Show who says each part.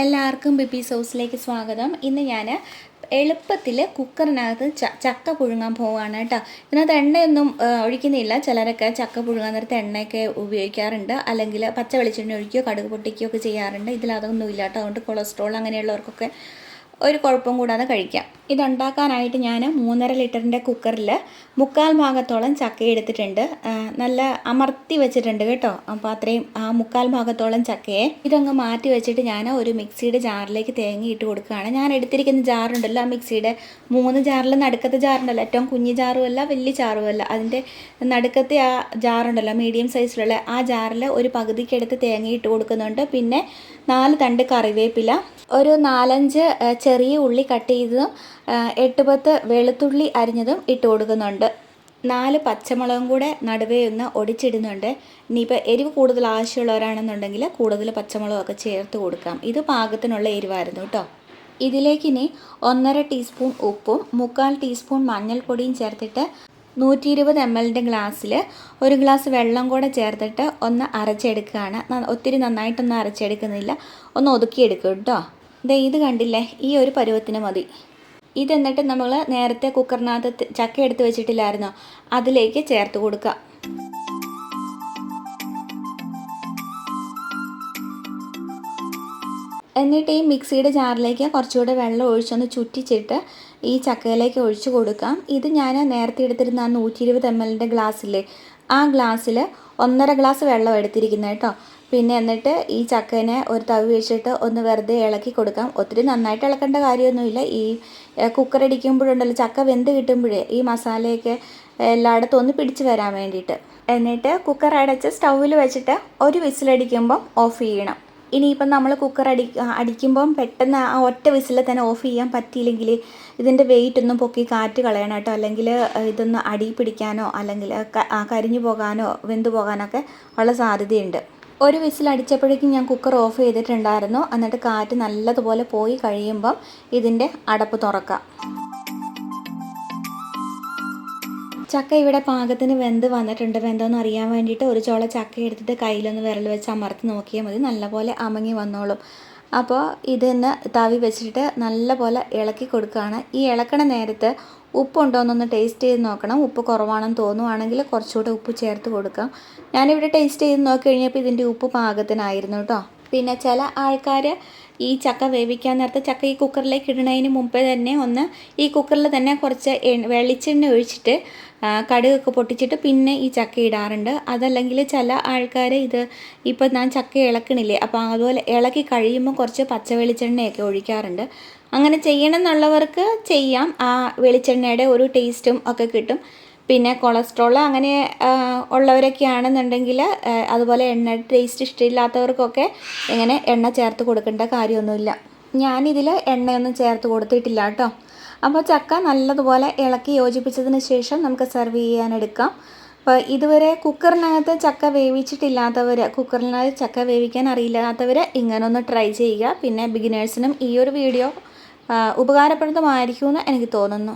Speaker 1: എല്ലാവർക്കും ബിബി സോസിലേക്ക് സ്വാഗതം. ഇന്ന് ഞാൻ എളുപ്പത്തിൽ കുക്കറിനകത്ത് ചക്ക പുഴുങ്ങാൻ പോവുകയാണ് കേട്ടോ. ഇതിനകത്ത് എണ്ണയൊന്നും ഒഴിക്കുന്നില്ല. ചിലരൊക്കെ ചക്ക പുഴുങ്ങാൻ നേരത്ത് എണ്ണയൊക്കെ ഉപയോഗിക്കാറുണ്ട്. അല്ലെങ്കിൽ പച്ച വെളിച്ചെണ്ണ ഒഴിക്കുകയോ കടുക് പൊട്ടിക്കുകയോ ഒക്കെ ചെയ്യാറുണ്ട്. ഇതിൽ അതൊന്നും ഇല്ല കേട്ടോ. അതുകൊണ്ട് കൊളസ്ട്രോൾ അങ്ങനെയുള്ളവർക്കൊക്കെ ഒരു കുഴപ്പം കൂടാതെ കഴിക്കാം. ഇതുണ്ടാക്കാനായിട്ട് ഞാൻ മൂന്നര ലിറ്ററിന്റെ കുക്കറിൽ മുക്കാൽ ഭാഗത്തോളം ചക്ക എടുത്തിട്ടുണ്ട്. നല്ല അമർത്തി വെച്ചിട്ടുണ്ട് കേട്ടോ. അപ്പോൾ അത്രയും ആ മുക്കാൽ ഭാഗത്തോളം ചക്കയെ ഇതങ്ങ് മാറ്റി വെച്ചിട്ട് ഞാൻ ഒരു മിക്സിയുടെ ജാറിലേക്ക് തേങ്ങ ഇട്ട് കൊടുക്കുകയാണ്. ഞാൻ എടുത്തിരിക്കുന്ന ജാറുണ്ടല്ലോ ആ മിക്സിയുടെ മൂന്ന് ജാറിൽ നടുക്കത്തെ ജാറുണ്ടല്ലോ ഏറ്റവും കുഞ്ഞു ജാറുമല്ല വലിയ ജാറുമല്ല. അതിന്റെ നടുക്കത്തെ ആ ജാറുണ്ടല്ലോ മീഡിയം സൈസിലുള്ള ആ ജാറിൽ ഒരു പകുതിക്കെടുത്ത് തേങ്ങ ഇട്ട് കൊടുക്കുന്നുണ്ട്. പിന്നെ നാല് തണ്ട് കറിവേപ്പില ഒരു നാലഞ്ച് ചെറിയ ഉള്ളി കട്ട് ചെയ്തതും എട്ട് പത്ത് വെളുത്തുള്ളി അരിഞ്ഞതും ഇട്ട് കൊടുക്കുന്നുണ്ട്. നാല് പച്ചമുളകും കൂടെ നടുവേ ഒന്ന് ഒടിച്ചിടുന്നുണ്ട്. ഇനിയിപ്പോൾ എരിവ് കൂടുതൽ ആവശ്യമുള്ളവരാണെന്നുണ്ടെങ്കിൽ കൂടുതൽ പച്ചമുളകൊക്കെ ചേർത്ത് കൊടുക്കാം. ഇത് പാകത്തിനുള്ള എരിവായിരുന്നു കേട്ടോ. ഇതിലേക്ക് ഇനി ഒന്നര ടീസ്പൂൺ ഉപ്പും മുക്കാൽ ടീസ്പൂൺ മഞ്ഞൾപ്പൊടിയും ചേർത്തിട്ട് നൂറ്റി ഇരുപത് എം എല്ലിന്റെ ഗ്ലാസ്സിൽ ഒരു ഗ്ലാസ് വെള്ളം കൂടെ ചേർത്തിട്ട് ഒന്ന് അരച്ചെടുക്കുകയാണ്. ഒത്തിരി നന്നായിട്ടൊന്നും അരച്ചെടുക്കുന്നില്ല. ഒന്ന് ഒതുക്കിയെടുക്കും കേട്ടോ. ദേ ഇത് കണ്ടില്ലേ? ഈ ഒരു പരുവത്തിന് മതി. ഇതെന്നിട്ട് നമ്മൾ നേരത്തെ കുക്കറിനകത്ത് ചക്ക എടുത്ത് വെച്ചിട്ടില്ലായിരുന്നോ? അതിലേക്ക് ചേർത്ത് കൊടുക്കുക എന്നിട്ട് ഈ മിക്സിയുടെ ജാറിലേക്ക് കുറച്ചുകൂടെ വെള്ളം ഒഴിച്ചൊന്ന് ചുറ്റിച്ചിട്ട് ഈ ചക്കയിലേക്ക് ഒഴിച്ചു കൊടുക്കാം. ഇത് ഞാൻ നേരത്തെ എടുത്തിരുന്ന നൂറ്റി ഇരുപത് എം എല്ലിന്റെ ഗ്ലാസ്സില്ലേ? ആ ഗ്ലാസ്സിൽ ഒന്നര ഗ്ലാസ് വെള്ളം എടുത്തിരിക്കുന്നത് കേട്ടോ. പിന്നെ എന്നിട്ട് ഈ ചക്കനെ ഒരു തവി വെച്ചിട്ട് ഒന്ന് വെറുതെ ഇളക്കി കൊടുക്കാം. ഒത്തിരി നന്നായിട്ട് ഇളക്കേണ്ട കാര്യമൊന്നുമില്ല. ഈ കുക്കറടിക്കുമ്പോഴുണ്ടല്ലോ ചക്ക വെന്ത് കിട്ടുമ്പോഴേ ഈ മസാലയൊക്കെ എല്ലായിടത്തും ഒന്ന് പിടിച്ച് വരാൻ വേണ്ടിയിട്ട്. എന്നിട്ട് കുക്കർ അടച്ച് സ്റ്റൗവിൽ വെച്ചിട്ട് ഒരു വിസിലടിക്കുമ്പം ഓഫ് ചെയ്യണം. ഇനിയിപ്പം നമ്മൾ കുക്കർ അടി അടിക്കുമ്പം പെട്ടെന്ന് ആ ഒറ്റ വിസിലിൽ തന്നെ ഓഫ് ചെയ്യാൻ പറ്റിയില്ലെങ്കിൽ ഇതിന്റെ വെയിറ്റ് ഒന്നും പൊക്കി കാറ്റ് കളയണം കേട്ടോ. അല്ലെങ്കിൽ ഇതൊന്ന് അടി പിടിക്കാനോ അല്ലെങ്കിൽ കരിഞ്ഞു പോകാനോ വെന്തു പോകാനൊക്കെ ഉള്ള സാധ്യതയുണ്ട്. ഒരു വിസിൽ അടിച്ചപ്പോഴേക്കും ഞാൻ കുക്കർ ഓഫ് ചെയ്തിട്ടുണ്ടായിരുന്നു. എന്നിട്ട് കാറ്റ് നല്ലതുപോലെ പോയി കഴിയുമ്പം ഇതിന്റെ അടപ്പ് തുറക്കാം. ചക്ക ഇവിടെ പാകത്തിന് വെന്ത് വന്നിട്ടുണ്ട്. വെന്തോന്ന് അറിയാൻ വേണ്ടിയിട്ട് ഒരു ചോള ചക്ക എടുത്തിട്ട് കയ്യിലൊന്ന് വിരൽ വെച്ച് അമർത്തി നോക്കിയാൽ മതി. നല്ലപോലെ അമങ്ങി വന്നോളും. അപ്പോൾ ഇതിന്ന് തവി വെച്ചിട്ട് നല്ലപോലെ ഇളക്കി കൊടുക്കുകയാണ് ഈ ഇളക്കണ നേരത്ത് ഉപ്പുണ്ടോ എന്നൊന്ന് ടേസ്റ്റ് ചെയ്ത് നോക്കണം. ഉപ്പ് കുറവാണെന്ന് തോന്നുവാണെങ്കിൽ കുറച്ചുകൂടെ ഉപ്പ് ചേർത്ത് കൊടുക്കാം. ഞാനിവിടെ ടേസ്റ്റ് ചെയ്ത് നോക്കി കഴിഞ്ഞപ്പോൾ ഇതിന്റെ ഉപ്പ് പാകത്തിനായിരുന്നു കേട്ടോ. പിന്നെ ചില ആൾക്കാർ ഈ ചക്ക വേവിക്കാൻ നേരത്തെ ചക്ക ഈ കുക്കറിലേക്ക് ഇടുന്നതിന് മുമ്പേ തന്നെ ഒന്ന് ഈ കുക്കറിൽ തന്നെ കുറച്ച് വെളിച്ചെണ്ണ ഒഴിച്ചിട്ട് കടുകൊക്കെ പൊട്ടിച്ചിട്ട് പിന്നെ ഈ ചക്ക ഇടാറുണ്ട്. അതല്ലെങ്കിൽ ചില ആൾക്കാർ ഇത് ഇപ്പം ഞാൻ ചക്ക ഇളക്കണില്ലേ അപ്പോൾ അതുപോലെ ഇളക്കി കഴിയുമ്പോൾ കുറച്ച് പച്ച വെളിച്ചെണ്ണയൊക്കെ ഒഴിക്കാറുണ്ട്. അങ്ങനെ ചെയ്യണം എന്നുള്ളവർക്ക് ചെയ്യാം. ആ വെളിച്ചെണ്ണയുടെ ഒരു ടേസ്റ്റും ഒക്കെ കിട്ടും. പിന്നെ കൊളസ്ട്രോൾ അങ്ങനെ ഉള്ളവരൊക്കെ ആണെന്നുണ്ടെങ്കിൽ അതുപോലെ എണ്ണ ടേസ്റ്റ് ഇഷ്ടമില്ലാത്തവർക്കൊക്കെ ഇങ്ങനെ എണ്ണ ചേർത്ത് കൊടുക്കേണ്ട കാര്യമൊന്നുമില്ല. ഞാനിതിൽ എണ്ണയൊന്നും ചേർത്ത് കൊടുത്തിട്ടില്ല കേട്ടോ. അപ്പോൾ ചക്ക നല്ലതുപോലെ ഇളക്കി യോജിപ്പിച്ചതിന് ശേഷം നമുക്ക് സെർവ് ചെയ്യാനെടുക്കാം അപ്പോൾ ഇതുവരെ കുക്കറിനകത്ത് ചക്ക വേവിച്ചിട്ടില്ലാത്തവർ കുക്കറിനകത്ത് ചക്ക വേവിക്കാൻ അറിയില്ലാത്തവർ ഇങ്ങനൊന്ന് ട്രൈ ചെയ്യുക. പിന്നെ ബിഗിനേഴ്സിനും ഈ ഒരു വീഡിയോ ഉപകാരപ്രദമായിരിക്കുമെന്ന് എനിക്ക് തോന്നുന്നു.